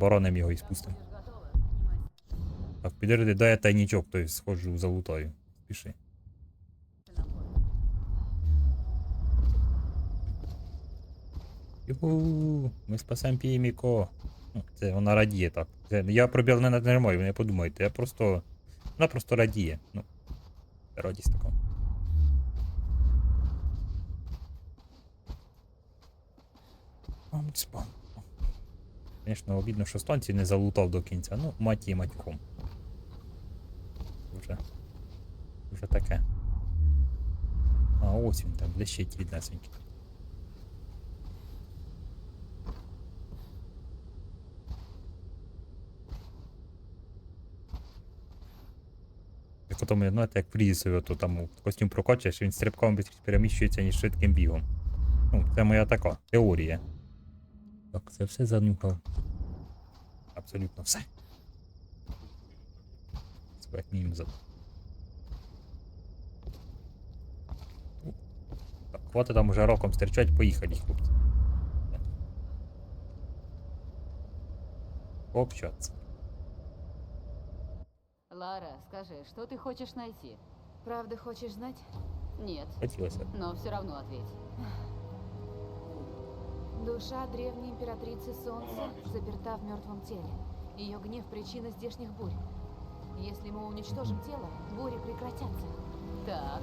Заборонимо його і спустимо. Так, підожди, дай я тайнічок, то есть сходжу залутаю. Піши. Юху, ми спасемо Піміко. Ну, Це вона радіє так. Це, я пробіл не нажимаю, ви не подумайте. Я просто. Вона просто радіє. Ну. Радість така. Омцпан. Звісно, обідно, що станції не залутав до кінця. Ну, мать її матюком. Вже. Вже таке. А ось він там блищить віднесенький. Як ото знаєте, як в Різісові, то там костюм прокачуєш, він стрибком переміщується, ніж швидким бігом. Ну, це моя така теорія. Так, це все занюхав. Абсолютно все. Схватнім за. Так, хватить там уже роком стерчать, поїхали, хлопці. Общаться. Лара, скажи, что ты хочешь найти? Правда хочешь знать? Нет, Хотілося. б. но все равно ответь. Душа древней императрицы Солнца заперта в мертвом теле. Ее гнев – причина здешних бурь. Если мы уничтожим тело, бури прекратятся. Так,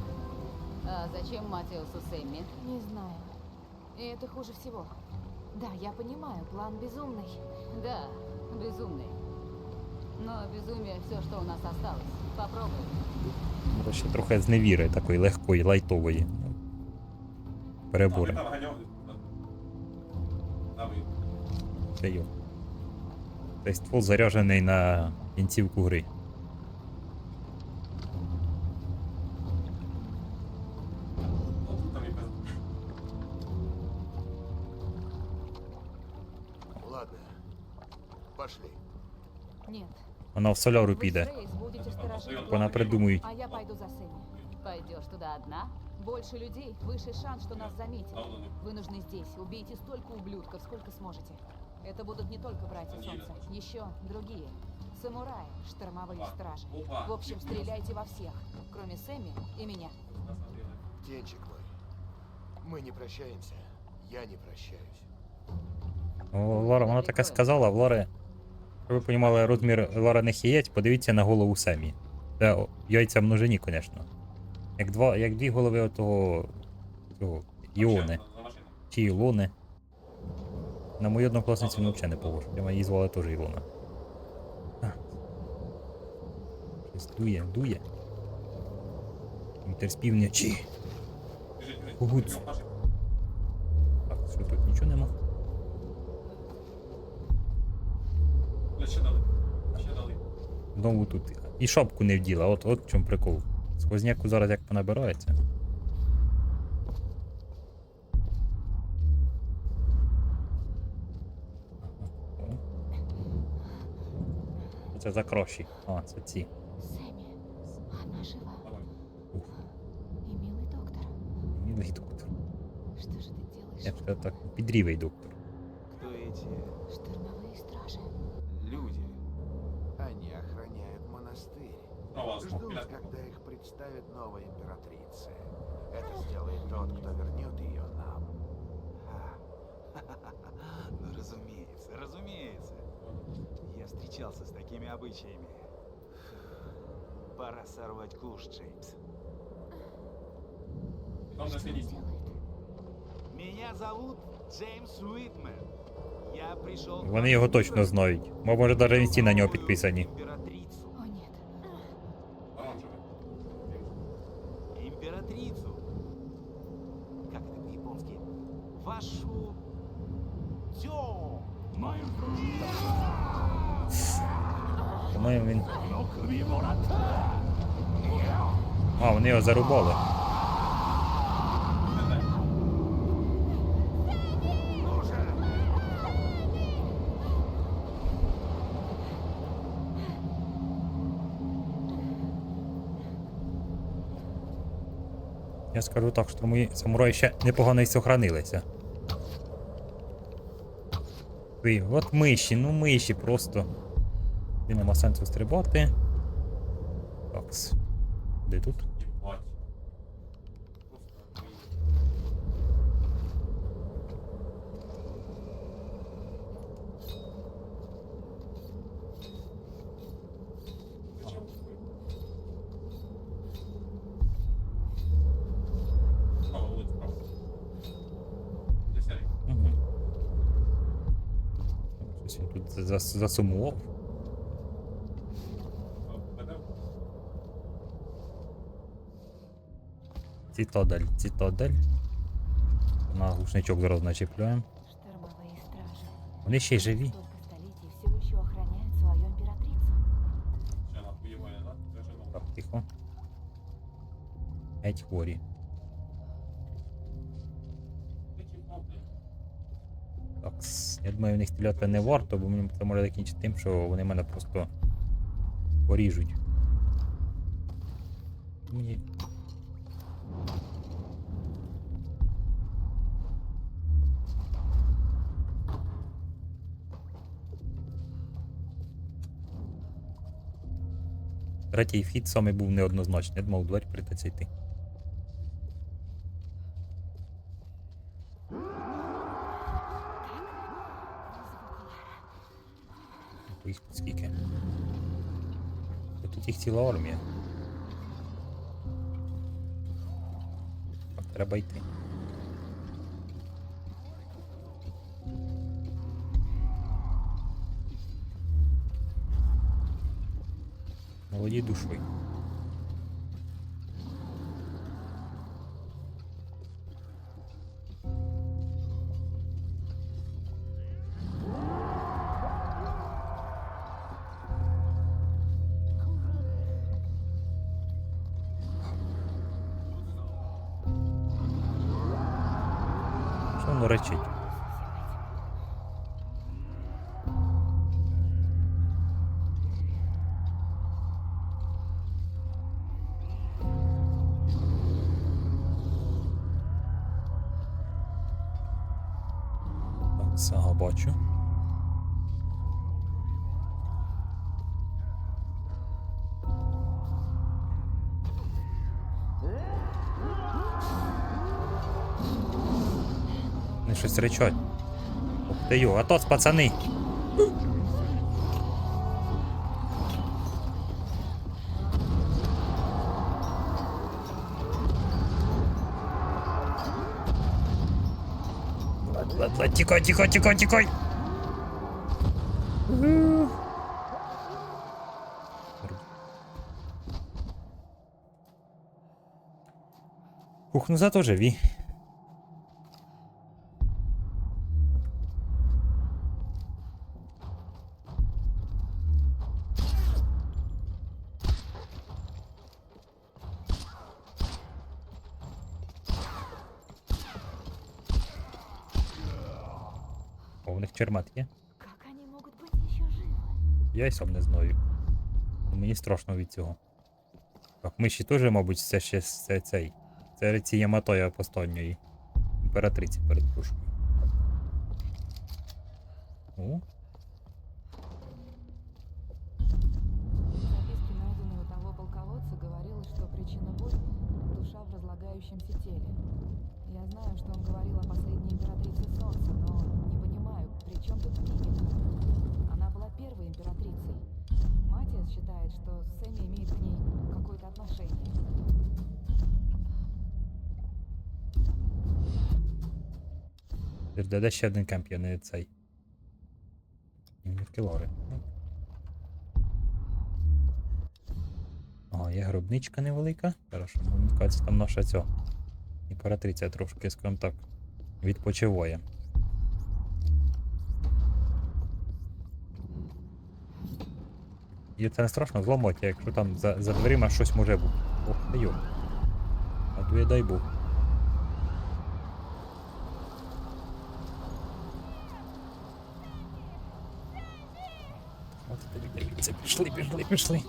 а зачем Матиусу Сэмми? Не знаю. И это хуже всего. Да, я понимаю, план безумный. Да, безумный. Но безумие все, что у нас осталось. Попробуй. Може ще трохи зневіри такої легкої, лайтової. Перебори. Це йо. Цей ствол заряджений на кінцівку гри. Ладно, пошли. Нет. Вона в соляру піде. Вона дом, придумують. а я пойду за Сэмми. Пойдешь туда одна? Больше людей, выше шанс, что нас заметят. Ну, ну, ну. Вы нужны здесь. Убейте столько ублюдков, сколько сможете. Это будут не только братья Солнца, еще другие. Самураи, штормовые Опа. стражи. Опа. В общем, стреляйте во всех, кроме Сэмми и меня. Птенчик мой, мы не прощаемся. Я не прощаюсь. О, Лара, вона таке сказала, в Лари. Щоб ви розуміли розмір Лара не хієть, подивіться на голову Семі. Це о, яйця в множині, звісно. Як, два, як дві голови отого. Цього, Іони. Чи Ілони. На мою однокласницю він взагалі не похож. Прямо її звали теж Ілона. Щось дує, дує. Бігом, машину. Так, що тут нічого нема? Ще дали. Ще дали. Знову тут. І шапку не вділа, от, от в чому прикол. Сквозняку зараз як понабирається. Ага. Це за кроші. А, це ці. Сэмми, она жива. Давай. Ух, И милый доктор, милий доктор. что же ты делаешь? Я б сказав так, підрівий доктор. Кто эти представит новая императрица. Это сделает тот, кто вернет ее нам. Ну, разумеется, разумеется. Я встречался с такими обычаями. Пора сорвать куш, Джеймс. Там на Что он сидіть. делает? Меня зовут Джеймс Уитмен. Я пришел... Вони його точно знають. Мо, Може, навіть інсті на нього підписані. Зарубали. Я скажу так, що мої самураї ще непогано й сохранилися. От миші, ну миші просто. І нема сенсу стрибати. Такс. Де тут? Тут за- за- засумував. Цитадель, цитадель. На глушничок зараз стражи. Вони ще й живі. Це. Так, тихо. Геть хворі. Я думаю, в них стріляти не варто, бо мені це може закінчити тим, що вони мене просто поріжуть. Мені. Третій вхід саме був неоднозначний. Я думав, у двері прийдеться йти. Ціла армія. Треба йти. Молоді душою. Вони щось речать. Ух ти йо, пацани! Лед, лед, лед, тікай, тікай, тікай, тікай! Ух, ну зато живі. О, чермат є. Я й сам не знаю. Мені страшно від цього. Так, миші теж, мабуть, це ще це, цей. Це ці Яматоя останньої. Імператриці, перепрошую. О, де, де ще один кемп, я не цей. Не в кілори. Є гробничка невелика. Хорошо, кажеться, там наша ця. Імператриця трошки, скажімо так, відпочиває. І це не страшно зламати, якщо там за, за дверима щось може бути. Ох ти. А то я дай Бог. пішли, пішли, пішли.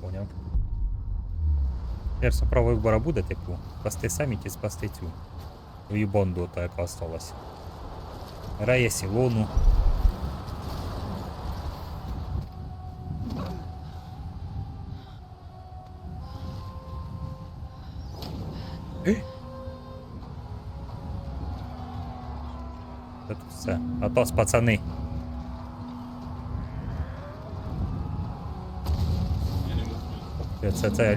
Поняв. Тепер справа вибора буде, типу, спасти саміт і спасти цю. Вібонду, та яка осталась. Грає сілону. Все. Атос, пацани. Я не можу. Це, це, це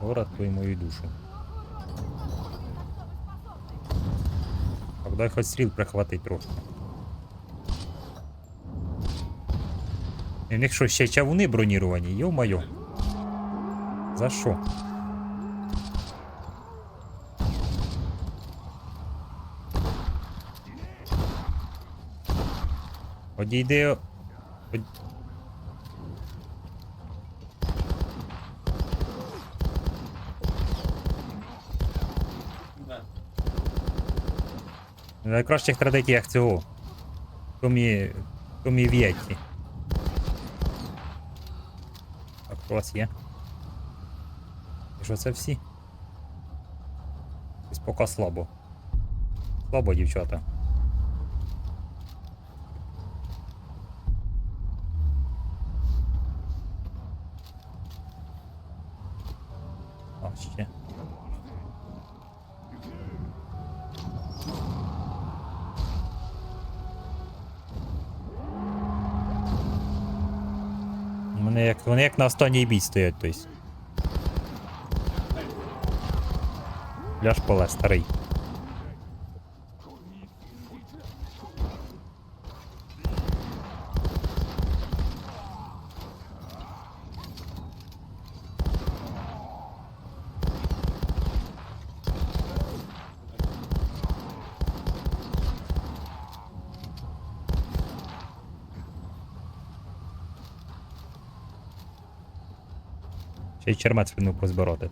Город твою мою душу. Дай хоч стріл прихватить трохи. І в них що, ще чавуни броніровані, йо-моє. За що? Одійди. Од... В найкращих традиціях цього. Томі. Томі В'єтті. Так, у вас є. І що це всі? Ось поки слабо. Слабо, дівчата. А, ще. Вони як, вони як на останній бій стоять, тобто. Ляж поле, старий. Чермець спину позбороти.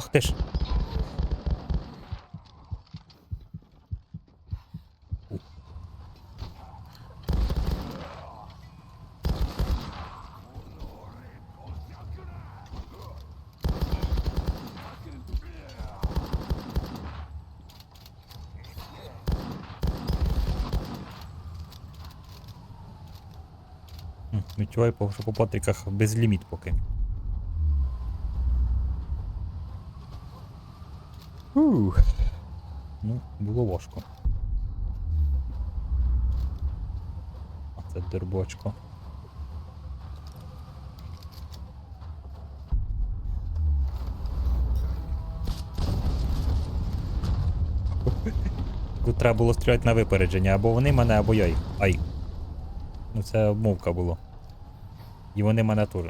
Ах ти ж. Відчуваю, що по патриках безліміт поки. Ух. Ну, було важко. А це дербочко. Тут треба було стріляти на випередження, або вони мене, або я. Ай. Ну це обмовка було. І вони мене теж.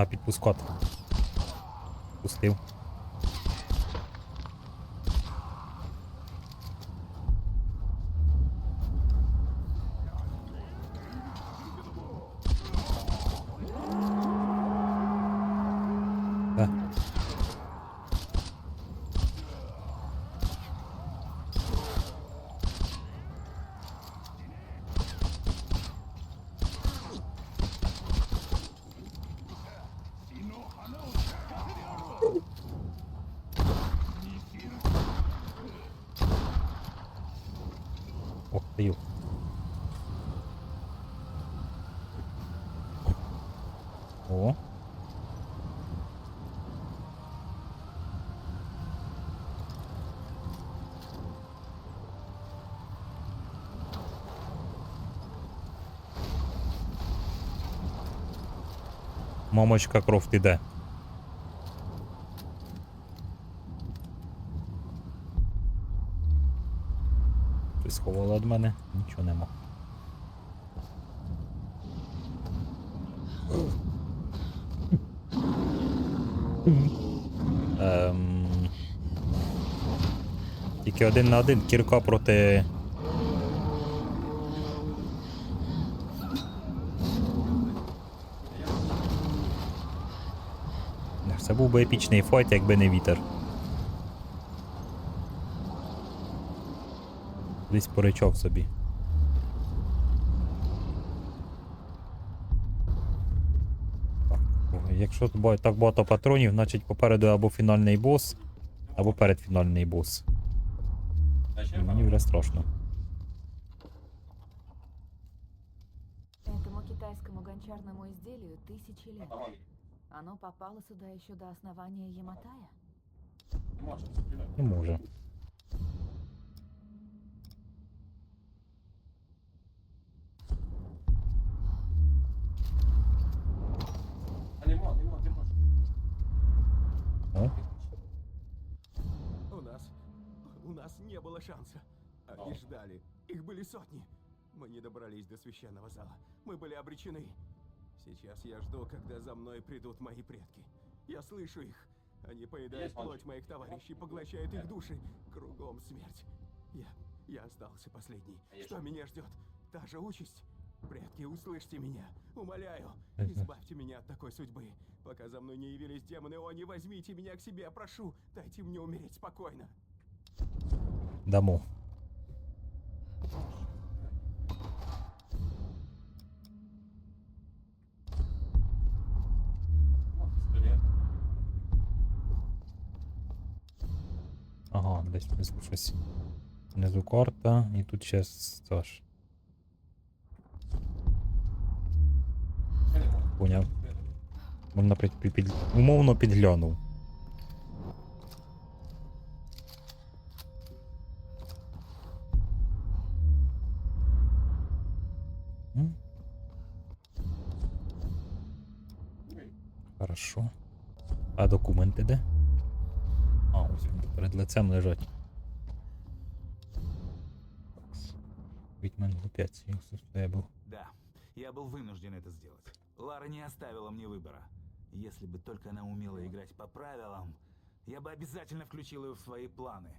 На, підпускот. Пустив. Стою. О. Мамочка крофт іде. Нічого нема. Ем... Тільки один на один кірка проти. Це був би епічний файт, якби не вітер. Десь поричав собі. Так, о, Якщо так багато патронів, значить попереду або фінальний бос, або передфінальний бос. Мені вже страшно. Этому китайскому гончарному изделию тысячи лет. Оно попало сюда еще до основания Яматая? Не може. О, У нас... У нас не было шанса. Они О. ждали. Их были сотни. Мы не добрались до священного зала. Мы были обречены. Сейчас я жду, когда за мной придут мои предки. Я слышу их. Они поедают плоть моих товарищей, поглощают их души. Кругом смерть. Я... Я остался последний. Что меня ждет? Та же участь? Предки, услышьте меня. Умоляю. Избавьте меня от такой судьбы. Пока за мной не явились демоны, о, не возьмите меня к себе, прошу. Дайте мне умереть спокойно. Стрелять. Ага, десь внизу щось. Внизу карта, і тут ще стаж. Поняв. Можна під, під, під, умовно підглянув. М? Хорошо. А документи де? А, ось вони перед лицем лежать. Такс. Вітьмен глупець, їх це був. Да, я был вынужден это сделать. Лара не оставила мне выбора. Если бы только она умела играть по правилам, я бы обязательно включил ее в свои планы.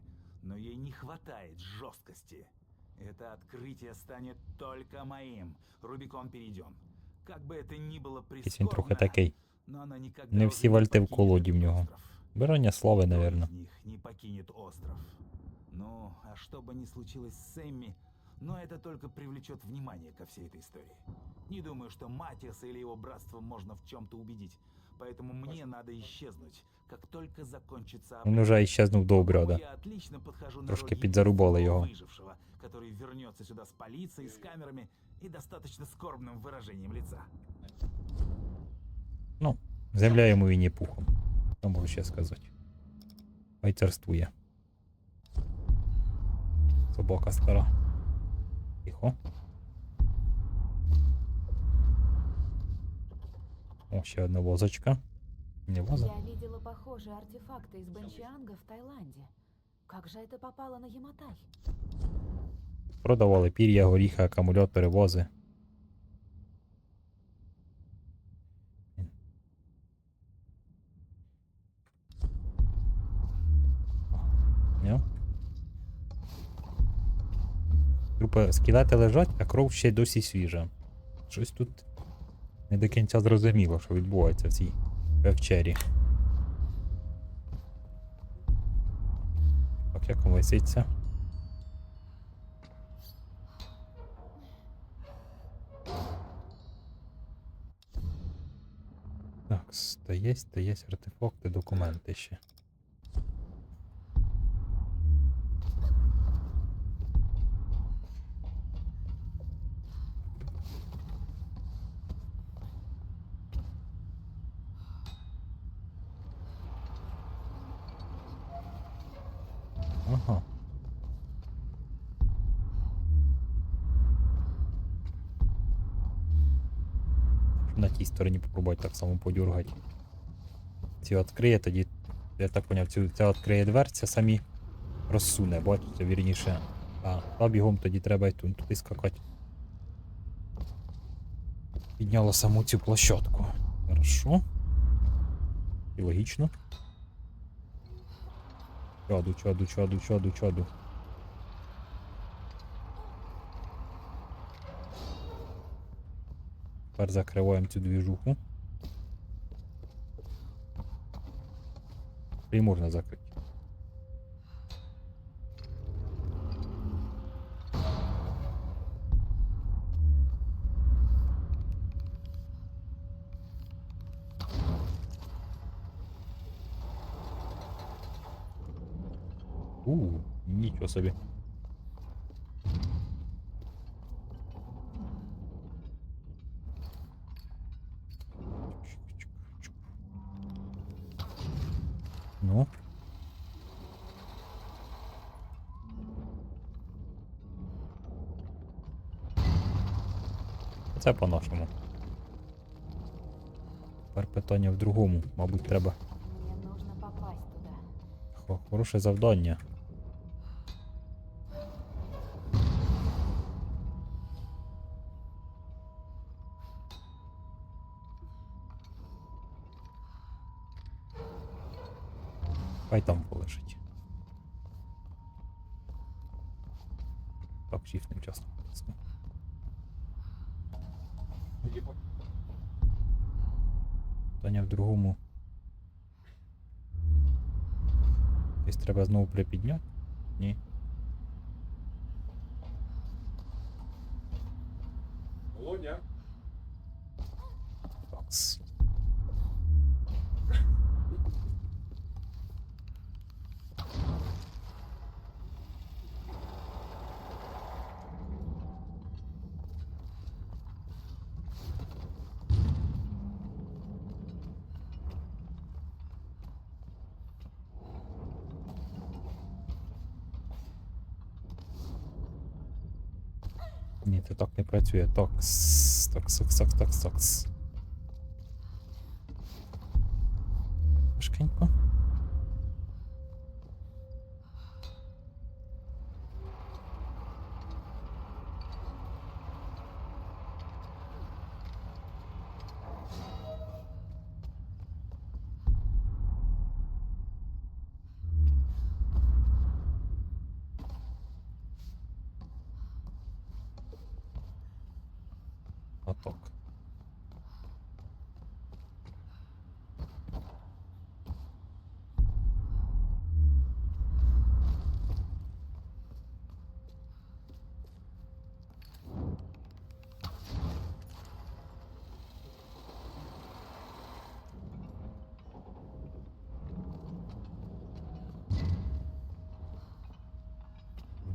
Но ей не хватает жесткости. Это открытие станет только моим. Рубикон перейден. Как бы это ни было Якийсь він трохи прискорбно, такий. но она никогда Не уже всі вальти в покинет колоді в этот нього. остров. Бирання слави, Никто наверно. из них не покинет остров. Ну, а что бы ни случилось с Сэмми, но это только привлечет внимание ко всей этой истории. Не думаю, что Матиаса или его братство можно в чем-то убедить. Поэтому мне надо исчезнуть, как только закончится Він уже іщезнув до По-моему, обряда. Я отлично подхожу на Трошки роль підзарубали единственного його. выжившего, который вернется сюда с полицией, с камерами и достаточно скорбным выражением лица. Ну, земля йому і не пухом. Що можу ще сказати. Хай царствує. Собака стара. Тихо. О, ще одна возочка. Не воза. Я видела похожие артефакты из Бенчианга в Таиланде. Как же это попало на Яматай? Продавали пір'я, горіха, акумулятори, вози. Трупи скелети лежать, а кров ще досі свіжа. Щось тут не до кінця зрозуміло, що відбувається в цій певчері. Так, як виситься? Так, та є, та є артефакти, документи ще. Ага. На тій стороні попробувати так само подюргати. Ці відкриє, тоді, я так поняв, цю, ця відкриє дверця самі розсуне, бачите, вірніше. А, а бігом тоді треба й тут, туди скакати. Підняло саму цю площадку. Хорошо. І логічно. Чаду, чаду, чаду, чаду, чаду. Тепер закриваємо цю двіжуху. І можна закрити. У, нічого собі. Ну. Це по-нашому. Тепер питання в другому, мабуть, треба. Хороше завдання. Хай там полежить. Так, тим часом. Питання в другому. Десь треба знову припідняти? Ні. Володя. Такс. Ні, це так не працює. Такс. Такс, такс, такс, такс, такс. Важкенько.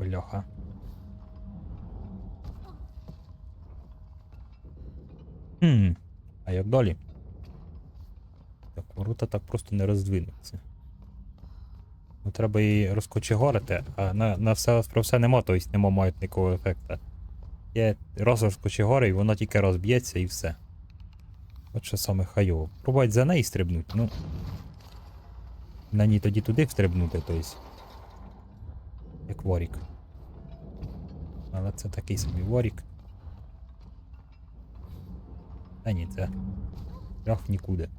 Бляха. Хм. А як далі? Так, ворота так просто не роздвинуться. Ну, треба її розкочегорити, а на, на все про все нема, тобто нема маятникового ефекту. Є раз розкочегори, і воно тільки розб'ється і все. От що саме хайово. Пробувати за неї стрибнути, ну. На ній тоді туди встрибнути, тобто. Як ворік. Але це такий собі ворік. Та ні, це шлях нікуди.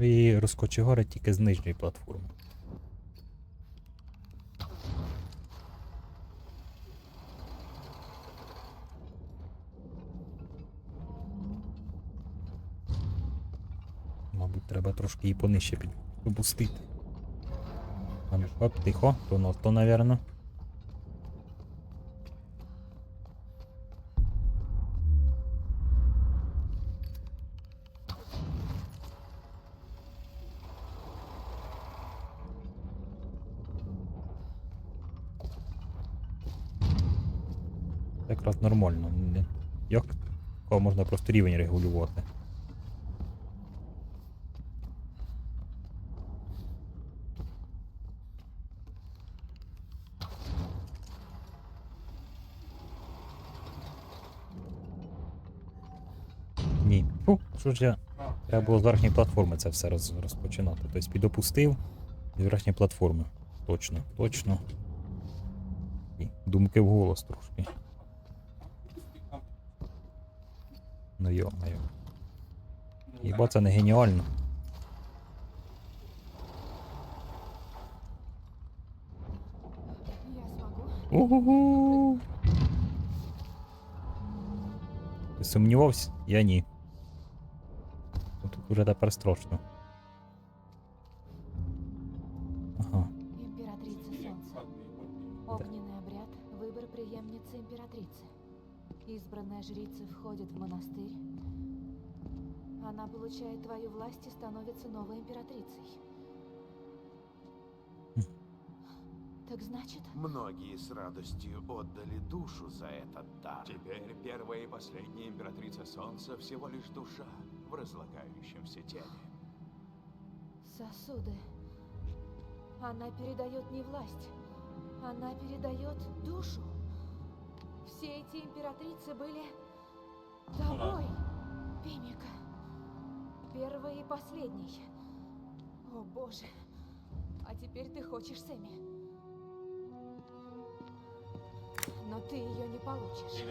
І розкочегори тільки з нижньої платформи. Мабуть, треба трошки її понижче під- опустити. А ну, Оп, тихо, то на то, навірно. Якраз нормально. Як? Можна просто рівень регулювати. Ні. Фу, що ж я. Треба було з верхньої платформи це все роз, розпочинати. Тобто підопустив з верхньої платформи. Точно, точно. І думки вголос трошки. Ну йо-моє. Хіба це не геніально? Угу. Ти сумнівався? Я ні. Уже тепер страшно. Ага. Императрица Солнца. Огненный обряд – выбор преемницы императрицы. Избранная жрица входит в монастырь. Она получает твою власть и становится новой императрицей. Так значит, Многие с радостью отдали душу за этот дар. Теперь первая и последняя императрица Солнца всего лишь душа в разлагающемся теле. сосуды. Она передает не власть, она передает душу. Все эти императрицы были тобой, Пимика. Первой и последней. О боже. А теперь ты хочешь Сэмми. Но ты ее не получишь.